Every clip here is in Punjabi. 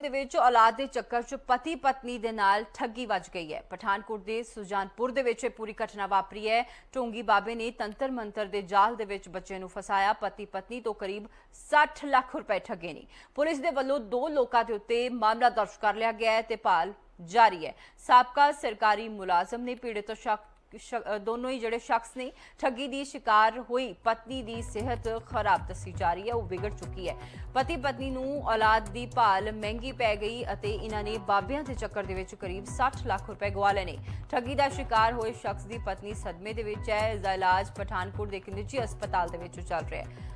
ਦੇ ਵਿੱਚ ਔਲਾਦ ਦੇ ਚੱਕਰ 'ਚ ਪਤੀ ਪਤਨੀ ਦੇ ਨਾਲ ਠੱਗੀ ਵੱਜ ਗਈ ਹੈ। ਪਠਾਨਕੋਟ ਦੇ ਸੁਜਾਨਪੁਰ ਦੇ ਵਿੱਚ ਇਹ ਪੂਰੀ ਘਟਨਾ ਵਾਪਰੀ ਹੈ। ਢੋਂਗੀ ਬਾਬੇ ਨੇ ਤੰਤਰ ਮੰਤਰ ਦੇ ਜਾਲ ਦੇ ਵਿੱਚ ਬੱਚੇ ਨੂੰ ਫਸਾਇਆ। ਪਤੀ ਪਤਨੀ ਤੋਂ ਕਰੀਬ 60 ਲੱਖ ਰੁਪਏ ਠੱਗੇ ਨੇ। ਪੁਲਿਸ ਦੇ ਵੱਲੋਂ ਦੋ ਲੋਕਾਂ ਦੇ ਉੱਤੇ ਮਾਮਲਾ ਦਰਜ ਕਰ ਲਿਆ ਗਿਆ ਹੈ ਤੇ ਭਾਲ ਜਾਰੀ ਹੈ। ਸਾਬਕਾ ਸਰਕਾਰੀ ਮੁਲਾਜ਼ਮ ਨੇ ਪੀੜਤ ਸ਼ਖਸ ਦੋਨੋਂ ਹੀ ਜਿਹੜੇ ਸ਼ਖਸ ਨੇ, ਠੱਗੀ ਦੀ ਸ਼ਿਕਾਰ ਹੋਈ, ਪਤਨੀ ਦੀ ਸਿਹਤ ਖਰਾਬ ਦੱਸੀ ਜਾ ਰਹੀ ਹੈ, ਉਹ ਵਿਗੜ ਚੁੱਕੀ ਹੈ। ਪਤੀ ਪਤਨੀ ਨੂੰ ਔਲਾਦ ਦੀ ਭਾਲ ਮਹਿੰਗੀ ਪੈ ਗਈ ਅਤੇ ਇਹਨਾਂ ਨੇ ਬਾਬਿਆਂ ਦੇ ਚੱਕਰ ਦੇ ਵਿੱਚ ਕਰੀਬ 60 ਲੱਖ ਰੁਪਏ ਗਵਾ ਲਏ ਨੇ ਠੱਗੀ ਦਾ ਸ਼ਿਕਾਰ ਹੋਏ ਸ਼ਖਸ ਦੀ ਪਤਨੀ ਸਦਮੇ ਦੇ ਵਿੱਚ ਹੈ ਇਸ ਦਾ ਇਲਾਜ ਪਠਾਨਕੋਟ ਦੇ ਇੱਕ ਨਿੱਜੀ ਹਸਪਤਾਲ ਦੇ ਵਿੱਚ ਚੱਲ ਰਿਹਾ ਹੈ।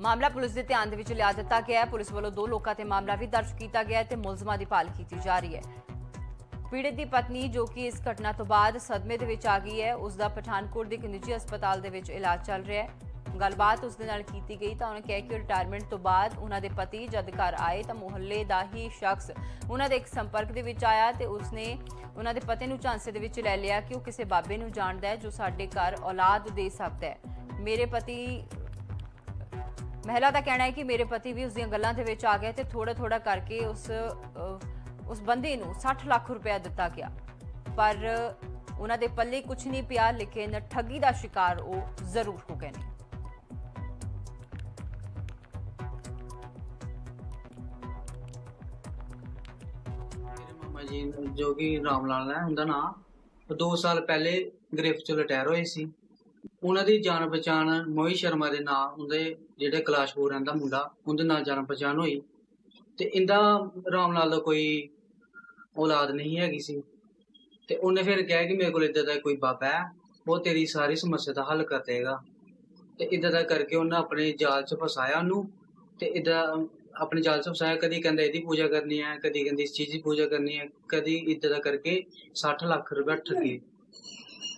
ਮਾਮਲਾ ਪੁਲਿਸ ਦੇ ਧਿਆਨ ਦੇ ਵਿੱਚ ਲਿਆ ਦਿੱਤਾ ਗਿਆ ਹੈ। ਪੁਲਿਸ ਵੱਲੋਂ ਦੋ ਲੋਕਾਂ ਤੇ ਮਾਮਲਾ ਵੀ ਦਰਜ ਕੀਤਾ ਗਿਆ ਹੈ ਤੇ ਮੁਲਜ਼ਮਾਂ ਦੀ ਭਾਲ ਕੀਤੀ ਜਾ ਰਹੀ ਹੈ। ਪੀੜਤ ਦੀ ਪਤਨੀ ਜੋ ਕਿ ਇਸ ਘਟਨਾ ਤੋਂ ਬਾਅਦ ਸਦਮੇ ਦੇ ਵਿੱਚ ਆ ਗਈ ਹੈ, ਉਸ ਦਾ ਪਠਾਨਕੋਟ ਦੇ ਇੱਕ ਨਿੱਜੀ ਹਸਪਤਾਲ ਦੇ ਵਿੱਚ ਇਲਾਜ ਚੱਲ ਰਿਹਾ ਹੈ। ਗੱਲਬਾਤ ਉਸ ਦੇ ਨਾਲ ਕੀਤੀ ਗਈ ਤਾਂ ਉਹਨਾਂ ਕਿਹਾ ਕਿ ਰਿਟਾਇਰਮੈਂਟ ਤੋਂ ਬਾਅਦ ਉਹਨਾਂ ਦੇ ਪਤੀ ਜਦ ਘਰ ਆਏ ਤਾਂ ਮੁਹੱਲੇ ਦਾ ਹੀ ਸ਼ਖਸ ਉਹਨਾਂ ਦੇ ਇੱਕ ਸੰਪਰਕ ਦੇ ਵਿੱਚ ਆਇਆ ਤੇ ਉਸਨੇ ਉਹਨਾਂ ਦੇ ਪਤੀ ਨੂੰ ਝਾਂਸੇ ਦੇ ਵਿੱਚ ਲੈ ਲਿਆ ਕਿ ਉਹ ਕਿਸੇ ਬਾਬੇ ਨੂੰ ਜਾਣਦਾ ਹੈ ਜੋ ਸਾਡੇ ਘਰ ਔਲਾਦ ਦੇ ਸਕਦਾ ਹੈ। ਮੇਰੇ ਪਤੀ, ਮਹਿਲਾ ਦਾ ਕਹਿਣਾ ਹੈ ਕਿ ਮੇਰੇ ਪਤੀ ਵੀ ਉਸ ਦੀਆਂ ਗੱਲਾਂ ਦੇ ਵਿੱਚ ਆ ਗਿਆ ਤੇ ਥੋੜਾ ਥੋੜਾ ਕਰਕੇ ਉਸ ਉਸ ਬੰਦੇ ਨੂੰ 60 ਲੱਖ ਰੁਪਇਆ ਦਿੱਤਾ ਗਿਆ। ਪਰ ਉਹਨਾਂ ਦੇ ਪੱਲੇ ਕੁਝ ਨਹੀਂ ਪਿਆ, ਲੇਕਿਨ ਠੱਗੀ ਦਾ ਸ਼ਿਕਾਰ ਉਹ ਜ਼ਰੂਰ ਹੋ ਗਏ ਨੇ। ਮਾਮਾ ਜੀ ਜੋ ਕਿ ਰਾਮ ਲਾਲ ਹੈ, ਉਹਦਾ ਨਾਮ ਉਹ 2 ਸਾਲ ਪਹਿਲੇ ਗ੍ਰਿਫਤ ਚੋਂ ਰਿਟਾਇਰ ਹੋਏ ਸੀ। ਉਹਨਾਂ ਦੀ ਜਾਣ ਪਛਾਣ ਮੋਹਿਤ ਸ਼ਰਮਾ ਦੇ ਨਾਂ, ਉਹਦੇ ਜਿਹੜੇ ਕਲਾਸ਼ਪੁਰ ਰਹਿੰਦਾ ਮੁੰਡਾ, ਉਹਦੇ ਨਾਲ ਜਾਣ ਪਛਾਣ ਹੋਈ। ਤੇ ਇੰਦਾ ਰਾਮ ਲਾਲ ਦਾ ਕੋਈ ਔਲਾਦ ਨਹੀਂ ਹੈਗੀ ਸੀ। ਤੇ ਉਹਨੇ ਫਿਰ ਕਿਹਾ ਕਿ ਮੇਰੇ ਕੋਲ ਇਦਾਂ ਦਾ ਕੋਈ ਬਾਬਾ ਹੈ, ਉਹ ਤੇਰੀ ਸਾਰੀ ਸਮੱਸਿਆ ਦਾ ਹੱਲ ਕਰ ਦੇਗਾ। ਤੇ ਇਦਾਂ ਦਾ ਕਰਕੇ ਉਹਨਾਂ ਆਪਣੇ ਜਾਲ 'ਚ ਫਸਾਇਆ ਉਹਨੂੰ। ਤੇ ਇਦਾਂ ਆਪਣੇ ਜਾਲ 'ਚ ਫਸਾਇਆ, ਕਦੀ ਕਹਿੰਦਾ ਇਹਦੀ ਪੂਜਾ ਕਰਨੀ ਹੈ, ਕਦੀ ਕਹਿੰਦੀ ਇਸ ਚੀਜ਼ ਦੀ ਪੂਜਾ ਕਰਨੀ ਹੈ, ਕਦੀ ਇਦਾਂ ਦਾ ਕਰਕੇ 60 ਲੱਖ ਰੁਪਏ ਠੱਗੀ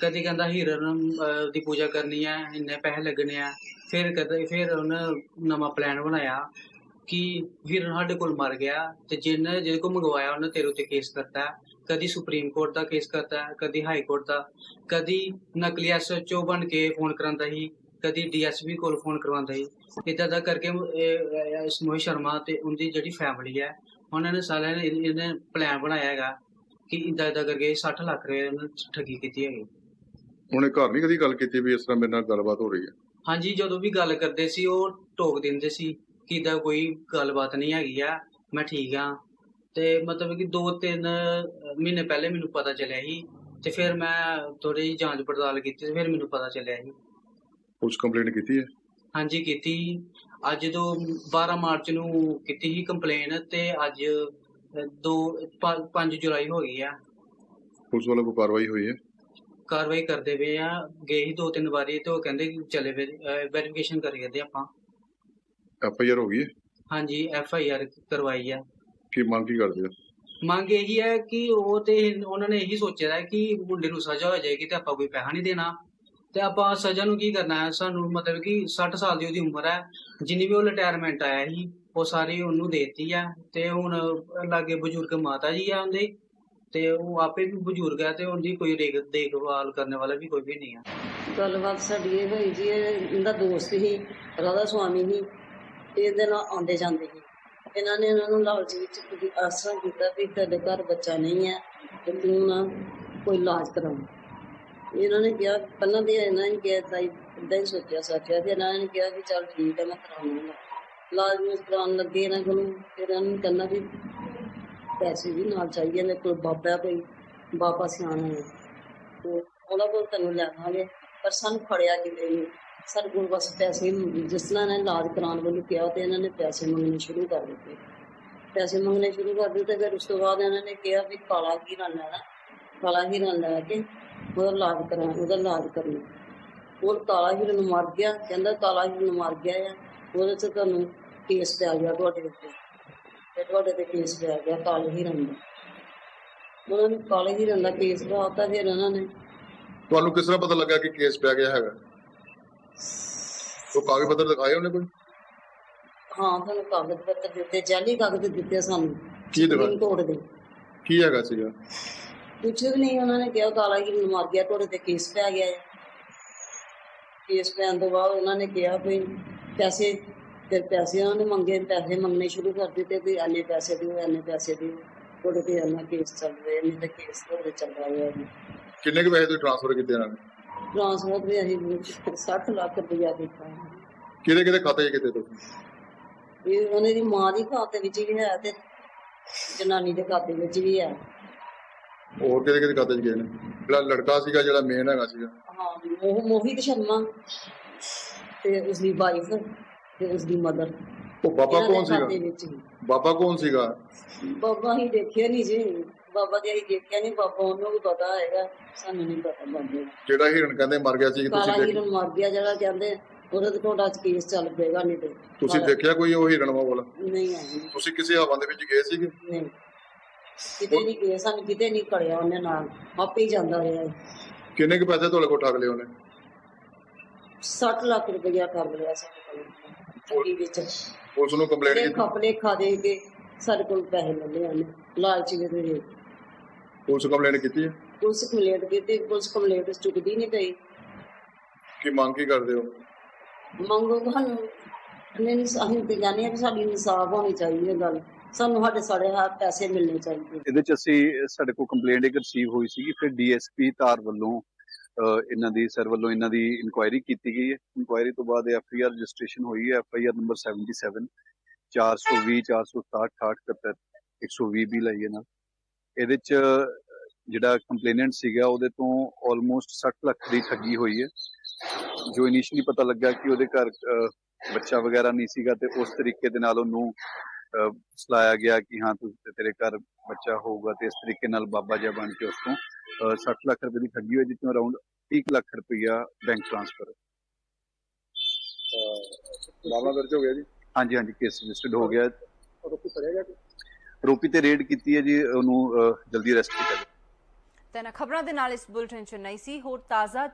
ਕਦੀ ਕਹਿੰਦਾ ਹੀਰਨ ਦੀ ਪੂਜਾ ਕਰਨੀ ਹੈ, ਇੰਨੇ ਪੈਸੇ ਲੱਗਣੇ ਆ। ਫਿਰ ਕਦੇ, ਫਿਰ ਉਹਨੇ ਨਵਾਂ ਪਲਾਨ ਬਣਾਇਆ। ਕਿ ਹੀਰਨ ਸਾਡੇ ਕੋਲ ਮਰ ਗਿਆ ਤੇ ਜਿਹਨੇ ਜਿਹਦੇ ਕੋਲ ਮੰਗਵਾਇਆ ਉਹਨੇ ਤੇਰੇ ਉੱਤੇ ਕੇਸ ਕਰਤਾ। ਹੈ। ਕਦੀ ਸੁਪਰੀਮ ਕੋਰਟ ਦਾ ਕੇਸ ਕਰਤਾ ਹੈ, ਕਦੀ ਹਾਈ ਕੋਰਟ ਦਾ। ਕਦੀ ਨਕਲੀ ਐਸਐਚਓ ਬਣ ਕੇ ਫੋਨ ਕਰਾਂਦਾ ਸੀ ਕਦੀ ਡੀਐਸਪੀ ਕੋਲ ਫੋਨ ਕਰਵਾਉਂਦਾ ਸੀ। ਇਦਾਂ ਦਾ ਕਰਕੇ ਇਸ ਮੋਹਿਤ ਸ਼ਰਮਾ ਤੇ ਉਹਦੀ ਜਿਹੜੀ ਫੈਮਿਲੀ ਹੈ ਉਹਨਾਂ ਨੇ ਸਾਰਿਆਂ ਨੇ ਇਹ- ਇਹਨੇ ਪਲਾਨ ਬਣਾਇਆ ਹੈਗਾ ਕਿ ਇਦਾਂ ਇਦਾਂ ਕਰਕੇ 60 ਲੱਖ ਰੁਪਏ ਉਹਨਾਂ ਨੇ ਠੱਗੀ ਕੀਤੀ ਹੈਗੀ। ਉਹਨੇ ਘਰ ਨਹੀਂ ਕਦੀ ਗੱਲ ਕੀਤੀ ਵੀ ਇਸ ਤਰ੍ਹਾਂ ਮੇਰੇ ਨਾਲ ਗੱਲਬਾਤ ਹੋ ਰਹੀ ਹੈ? ਹਾਂਜੀ ਜਦੋਂ ਵੀ ਗੱਲ ਕਰਦੇ ਸੀ ਉਹ ਟੋਕ ਦਿੰਦੇ ਸੀ ਕਿ ਇਦਾਂ ਕੋਈ ਗੱਲਬਾਤ ਨਹੀਂ ਹੈਗੀ ਆ ਮੈਂ ਠੀਕ ਆ। ਤੇ ਮਤਲਬ ਕਿ 2-3 ਮਹੀਨੇ ਪਹਿਲੇ ਮੈਨੂੰ ਪਤਾ ਚੱਲਿਆ ਸੀ ਤੇ ਫਿਰ ਮੈਂ ਥੋੜੀ ਜਿਹੀ ਜਾਂਚ ਪੜਤਾਲ ਕੀਤੀ ਤੇ ਫਿਰ ਮੈਨੂੰ ਪਤਾ ਚੱਲਿਆ ਸੀ। ਪੁਲਿਸ ਕੰਪਲੇਂਟ ਕੀਤੀ ਹੈ? ਹਾਂਜੀ ਕੀਤੀ। ਅੱਜ ਤੋਂ 12 ਮਾਰਚ ਨੂੰ ਕੀਤੀ ਸੀ ਕੰਪਲੇਨ ਤੇ ਅੱਜ 2 5 ਜੁਲਾਈ ਹੋ ਗਈ ਆ। ਪੁਲਿਸ ਵੱਲੋਂ ਕੋਈ ਕਾਰਵਾਈ ਹੋਈ ਹੈ? ਕਾਰਵਾਈ ਕਰਦੇ ਪਏ ਆ ਗਏ ਸੀ ਦੋ ਤਿੰਨ ਵਾਰੀ ਤੇ ਉਹ ਕਹਿੰਦੇ ਕਿ ਚਲੇ ਵੈਰੀਫਿਕੇਸ਼ਨ ਕਰੀ ਜਾਂਦੇ ਆਪਾਂ। ਐਫ ਆਈ ਆਰ ਹੋ ਗਈ ਹੈ? ਹਾਂਜੀ ਐਫ ਆਈ ਆਰ ਕਰਵਾਈ ਆ। ਕੀ ਮੰਗ ਕੀ ਕਰਦੇ ਹੋ ਮੰਗ ਇਹੀ ਹੈ ਕਿ ਉਹ ਤੇ ਉਹਨਾਂ ਨੇ ਇਹੀ ਸੋਚਿਆ ਹੈ ਕਿ ਮੁੰਡੇ ਨੂੰ ਸਜ਼ਾ ਹੋ ਜਾਏਗੀ ਤੇ ਆਪਾਂ ਕੋਈ ਪੈਸਾ ਨਹੀਂ ਦੇਣਾ। ਤੇ ਆਪਾਂ ਸਜ਼ਾ ਨੂੰ ਕੀ ਕਰਨਾ ਹੈ? ਸਾਨੂੰ ਮਤਲਬ ਕਿ 60 ਸਾਲ ਦੀ ਉਹਦੀ ਉਮਰ ਹੈ। ਜਿੰਨੀ ਵੀ ਉਹ ਰਿਟਾਇਰਮੈਂਟ ਆਇਆ ਸੀ ਉਹ ਸਾਰੀ ਉਹਨੂੰ ਦੇਤੀ ਆ। ਤੇ ਹੁਣ ਲਾਗੇ ਬਜ਼ੁਰਗ ਮਾਤਾ ਜੀ ਆ ਉਹਦੇ। ਤੇ ਉਹ ਆਪੇ ਵੀ ਬਜ਼ੁਰਗ ਹੈ ਤੇ ਉਹਦੀ ਕੋਈ ਦੇਖ ਦੇਖਭਾਲ ਕਰਨ ਵਾਲਾ ਵੀ ਕੋਈ ਵੀ ਨਹੀਂ ਆ। ਗੱਲਬਾਤ ਸਾਡੀ ਇਹ ਹੋਈ ਜੀ ਇਹ ਇਹਦਾ ਦੋਸਤ ਸੀ ਰਾਧਾ ਸੁਆਮੀ ਸੀ। ਇਹਦੇ ਨਾਲ ਆਉਂਦੇ ਜਾਂਦੇ ਸੀ ਇਹਨਾਂ ਨੇ ਇਹਨਾਂ ਨੂੰ ਲਾਲਚ ਵਿੱਚ ਆਸਰਾ ਕੀਤਾ ਵੀ ਤੁਹਾਡੇ ਘਰ ਬੱਚਾ ਨਹੀਂ ਹੈ ਤੇ ਤੂੰ ਨਾ ਕੋਈ ਇਲਾਜ ਕਰਾਉਂ ਇਹਨਾਂ ਨੇ ਕਿਹਾ, ਪਹਿਲਾਂ ਤੇ ਇਹਨਾਂ ਨੇ ਕਿਹਾ ਤਾਂ ਇਦਾਂ ਹੀ ਸੋਚਿਆ ਸੋਚਿਆ ਤੇ ਇਹਨਾਂ ਨੇ ਕਿਹਾ ਵੀ ਚੱਲ ਠੀਕ ਹੈ, ਮੈਂ ਕਰਾਉਂਗਾ। ਇਲਾਜ ਨੂੰ ਕਰਾਉਣ ਲੱਗੇ ਇਹਨਾਂ ਕੋਲ, ਫਿਰ ਇਹਨਾਂ ਨੂੰ ਕਹਿੰਦਾ ਵੀ ਪੈਸੇ ਵੀ ਨਾਲ ਚਾਹੀਦੇ ਨੇ, ਕੋਈ ਬਾਬਾ ਕੋਈ, ਬਾਬਾ ਸਿਆਣਾ ਹੈ। ਤੇ ਉਹਨਾਂ ਕੋਲ ਤੈਨੂੰ ਲੈ ਲਿਆਵਾਂਗੇ ਪਰ ਸਾਨੂੰ ਫੜਿਆ ਕਿਤੇ ਨਹੀਂ। ਸਾਡੇ ਕੋਲ ਬਸ ਪੈਸੇ ਹੀ- ਜਿਸ ਤਰ੍ਹਾਂ ਇਹਨਾਂ ਨੇ ਇਲਾਜ ਕਰਾਉਣ ਵੱਲੋਂ ਕਿਹਾ ਤੇ ਇਹਨਾਂ ਨੇ ਪੈਸੇ ਮੰਗਣੇ ਸ਼ੁਰੂ ਕਰ ਦਿੱਤੇ। ਪੈਸੇ ਮੰਗਣੇ ਸ਼ੁਰੂ ਕਰ ਦਿੱਤੇ ਫਿਰ ਉਸ ਤੋਂ ਬਾਅਦ ਇਹਨਾਂ ਨੇ ਕਿਹਾ ਵੀ ਕਾਲਾ ਹੀਰਾ ਲੈਣਾ, ਕਾਲਾ ਹੀਰਾ ਲੈ ਕੇ ਉਹਦਾ ਇਲਾਜ ਕਰਾਂ, ਉਹਦਾ ਇਲਾਜ ਕਰਨਾ। ਉਹ ਕਾਲਾ ਹੀਰਾ ਨੂੰ ਮਰ ਗਿਆ, ਕਹਿੰਦਾ ਕਾਲਾ ਹੀਰਾ ਨੂੰ ਮਰ ਗਿਆ ਆ। ਉਹਦੇ ਤੇ ਤੁਹਾਨੂੰ ਕੇਸ ਪੈ ਗਿਆ ਤੁਹਾਡੇ ਉੱਤੇ। ਤੇ ਤੁਹਾਡੇ ਤੇ ਕੇਸ ਪੈ ਗਿਆ ਕਾਲੇ ਹੀਰਨ ਦਾ। ਉਹਨਾਂ ਨੂੰ ਕਾਲੇ ਹੀਰਨ ਦਾ ਕੇਸ ਪਾਤਾ ਫਿਰ ਉਹਨਾਂ ਨੇ। ਤੁਹਾਨੂੰ ਕਿਸ ਤਰ੍ਹਾਂ ਪਤਾ ਲੱਗਾ ਕਿ ਕੇਸ ਪੈ ਗਿਆ ਹੈਗਾ? ਉਹ ਕਾਗਜ਼ ਪੱਤਰ ਦਿਖਾਏ ਉਹਨੇ ਕੋਈ? ਹਾਂ ਤੁਹਾਨੂੰ ਕਾਗਜ਼ ਪੱਤਰ ਦਿੱਤੇ ਜਾਲੀ ਕਾਗਜ਼ ਦਿੱਤੇ ਸਾਨੂੰ। ਕੀ ਦਿਖਾ ਸੁਪਰੀਮ ਕੋਰਟ ਦੇ। ਕੀ ਹੈਗਾ ਸੀਗਾ? ਕੁਛ ਵੀ ਨਹੀਂ ਉਹਨਾਂ ਨੇ ਕਿਹਾ ਕਾਲਾ ਹੀਰਨ ਮਰ ਗਿਆ ਤੁਹਾਡੇ ਤੇ ਕੇਸ ਪੈ ਗਿਆ ਹੈ। ਕੇਸ ਪੈਣ ਤੋਂ ਬਾਅਦ ਉਹਨਾਂ ਨੇ ਕਿਹਾ ਵੀ ਪੈਸੇ ਫਿਰ ਪੈਸੇ ਉਹਨਾਂ ਨੇ ਮੰਗੇ ਪੈਸੇ ਮੰਗਣੇ ਸ਼ੁਰੂ ਕਰ ਦਿੱਤੇ ਵੀ ਇੰਨੇ ਪੈਸੇ ਦਿਓ ਇੰਨੇ ਪੈਸੇ ਦਿਓ। ਤੇ ਇੰਨਾ ਕੇਸ ਚੱਲ ਰਿਹਾ ਨਹੀਂ ਤਾਂ ਕੇਸ ਤੁਹਾਡੇ ਚੱਲ ਰਿਹਾ ਹੈ। ਕਿੰਨੇ ਕੁ ਪੈਸੇ ਤੁਸੀਂ ਟ੍ਰਾਂਸਫਰ ਕੀਤੇ ਇਹਨਾਂ ਨੇ? ਟ੍ਰਾਂਸਫਰ ਵੀ ਅਸੀਂ 60 ਲੱਖ ਰੁਪਇਆ ਦਿੱਤਾ ਕਿਹਦੇ ਕਿਹਦੇ ਖਾਤੇ 'ਚ ਕੀਤੇ ਤੁਸੀਂ? ਇਹ ਉਹਨਾਂ ਦੀ ਮਾਂ ਦੀ ਖਾਤੇ ਵਿੱਚ ਵੀ ਹੈ ਤੇ ਜਨਾਨੀ ਦੇ ਖਾਤੇ ਵਿੱਚ ਵੀ ਹੈ। ਹੋਰ ਕਿਹਦੇ ਕਿਹਦੇ ਖਾਤੇ 'ਚ ਗਏ ਨੇ? ਜਿਹੜਾ ਲੜਕਾ ਸੀਗਾ ਜਿਹੜਾ ਮੇਨ ਹੈਗਾ ਸੀਗਾ। ਹਾਂ ਉਹ ਮੋਹਿਤ ਸ਼ਰਮਾ ਤੇ ਉਸ ਦੀ ਵਾਈਫ ਤੇ ਉਸ ਦੀ ਮਦਰ ਉਹ ਬਾਬਾ ਕੌਣ ਸੀਗਾ? ਵਿੱਚ ਹੀ। ਬਾਬਾ ਕੌਣ ਸੀਗਾ? ਬਾਬਾ ਹੀ ਦੇਖਿਆ ਨਹੀਂ ਜੀ। ਬਾਬਾ ਦੀ ਅਸੀਂ ਦੇਖਿਆ ਨਹੀਂ ਬਾਬਾ ਉਹਨੂੰ ਵੀ ਪਤਾ ਹੈਗਾ ਸਾਨੂੰ ਨਹੀਂ ਪਤਾ ਬਾਬੇ ਦਾ। ਜਿਹੜਾ ਹਿਰਨ ਕਹਿੰਦੇ ਮਰ ਗਿਆ ਸੀ ਕਾਲਾ ਤੁਸੀਂ ਦੇਖ ਹੀਰਨ ਮਰ ਗਿਆ ਜਿਹੜਾ ਕਹਿੰਦੇ ਉਹਦੇ ਤੇ ਤੁਹਾਡਾ ਕੇਸ ਚੱਲ ਪਏਗਾ ਨਹੀਂ ਤੇ। ਤੁਸੀਂ ਦੇਖਿਆ ਕੋਈ ਉਹ ਹਿਰਨ ਵਾਲਾ ਨਹੀਂ ਆਈ। ਤੁਸੀਂ ਕਿਸੇ ਹਵਾ ਦੇ ਵਿੱਚ ਗਏ ਸੀਗੇ? ਨਹੀਂ। ਕਿਤੇ ਨਹੀਂ ਗਿਆ ਸਾਨੂੰ ਕਿਤੇ ਨਹੀਂ ਕੜਿਆ ਉਹਨੇ ਨਾਲ। ਆਪੇ ਹੀ ਜਾਂਦਾ ਰਿਹਾ ਕਿੰਨੇ ਕੁ ਪੈਸੇ ਤੁਹਾਡੇ ਕੋਲ ਠੱਗ ਲਏ ਉਹਨੇ? 60 ਲੱਖ ਰੁਪਇਆ ਕਰ ਲਿਆ ਸਾਡੇ ਕੋਲ। ਠੱਗੀ ਵਿੱਚ। ਪੁਲਿਸ ਨੂੰ ਕੰਪਲੇਂਟ ਕੀਤੀ? ਖਪਲੇ ਖਾ ਦੇ ਕੇ ਸਾਡੇ ਕੋਲ ਪੈਸੇ ਲੈ ਲਏ ਉਹਨੇ। ਲਾਲਚ ਦੇ ਦੇ ਪੁਲਿਸ ਕੰਪਲੇਂਟ ਕੀਤੀ ਹੈ? ਪੁਲਿਸ ਕੰਪਲੇਂਟ ਕੀਤੀ ਪੁਲਿਸ ਕੰਪਲੇਂਟ ਚੁੱਕਦੀ ਨਹੀਂ ਪਈ। ਕੀ ਮੰਗ ਕੀ ਕਰਦੇ ਹੋ? ਮੰਗੋ ਤੁਹਾਨੂੰ ਨਹੀਂ ਅਸੀਂ ਤੇ ਜਾਣਦੇ ਹਾਂ ਕਿ ਸਾਡੀ ਇਨਸਾਫ ਹੋਣੀ ਚਾਹੀਦੀ ਹੈ ਗੱਲ। ਸਾਨੂੰ ਸਾਡੇ ਸਾਡੇ ਹੱਥ ਪੈਸੇ ਮਿਲਣੇ ਚਾਹੀਦੇ। ਇਹਦੇ ਚ ਅਸੀਂ ਸਾਡੇ ਕੋਲ ਕੰਪਲੇਂਟ ਇੱਕ ਰਿਸੀਵ ਹੋਈ ਸੀ ਫਿਰ ਡੀਐਸਪੀ ਧਾਰ ਵੱਲੋਂ ਇਹਨਾਂ ਦੀ ਸਰ ਵੱਲੋਂ ਇਹਨਾਂ ਦੀ ਇਨਕੁਆਇਰੀ ਕੀਤੀ ਗਈ ਹੈ। ਇਨਕੁਆਇਰੀ ਤੋਂ ਬਾਅਦ ਐਫਆਈਆਰ ਰਜਿਸਟ੍ਰੇਸ਼ਨ ਹੋਈ ਹੈ ਐਫਆਈਆਰ ਨੰਬਰ 77 420 460 68 120 ਵੀ ਲਈ ਹੈ ਨਾਲ। ਇਹਦੇ ਚ ਜਿਹੜਾ ਕੰਪਲੇਨੈਂਟ ਸੀਗਾ ਉਹਦੇ ਤੋਂ ਆਲਮੋਸਟ 60 ਲੱਖ ਦੀ ਠੱਗੀ ਹੋਈ ਹੈ। ਜੋ ਇਨੀਸ਼ੀਅਲੀ ਪਤਾ ਲੱਗਾ ਕਿ ਉਹਦੇ ਘਰ ਬੱਚਾ ਵਗੈਰਾ ਨਹੀਂ ਸੀਗਾ ਤੇ ਉਸ ਤਰੀਕੇ ਦੇ ਨਾਲ ਉਹਨੂੰ ਸਲਾਇਆ ਗਿਆ ਕਿ ਹਾਂ ਤੂੰ ਤੇਰੇ ਘਰ ਬੱਚਾ ਹੋਊਗਾ ਤੇ ਇਸ ਤਰੀਕੇ ਨਾਲ ਬਾਬਾ ਜਿਹਾ ਬਣ ਕੇ ਉਸ ਤੋਂ ਅਹ, 60 ਲੱਖ ਰੁਪਏ ਦੀ ਠੱਗੀ ਹੋਈ ਜਿੱਥੋਂ ਅਰਾਊਂਡ 1 ਲੱਖ ਰੁਪਈਆ ਬੈਂਕ ਟ੍ਰਾਂਸਫਰ ਮਾਮਲਾ ਦਰਜ ਹੋ ਗਿਆ ਜੀ? ਹਾਂਜੀ ਹਾਂਜੀ ਕੇਸ ਰਜਿਸਟਰਡ ਹੋ ਗਿਆ। ਰੋਪੀ ਤੇ ਰੇਡ ਕੀਤੀ ਹੈ ਜੀ, ਉਹਨੂੰ ਜਲਦੀ ਅਰੈਸਟ ਕੀਤਾ ਗਿਆ ਤੇ ਖਬਰਾਂ ਦੇ ਨਾਲ ਇਸ ਬੁਲੇਟਿਨ ਚ ਨਹੀਂ ਸੀ, ਹੋਰ ਤਾਜ਼ਾ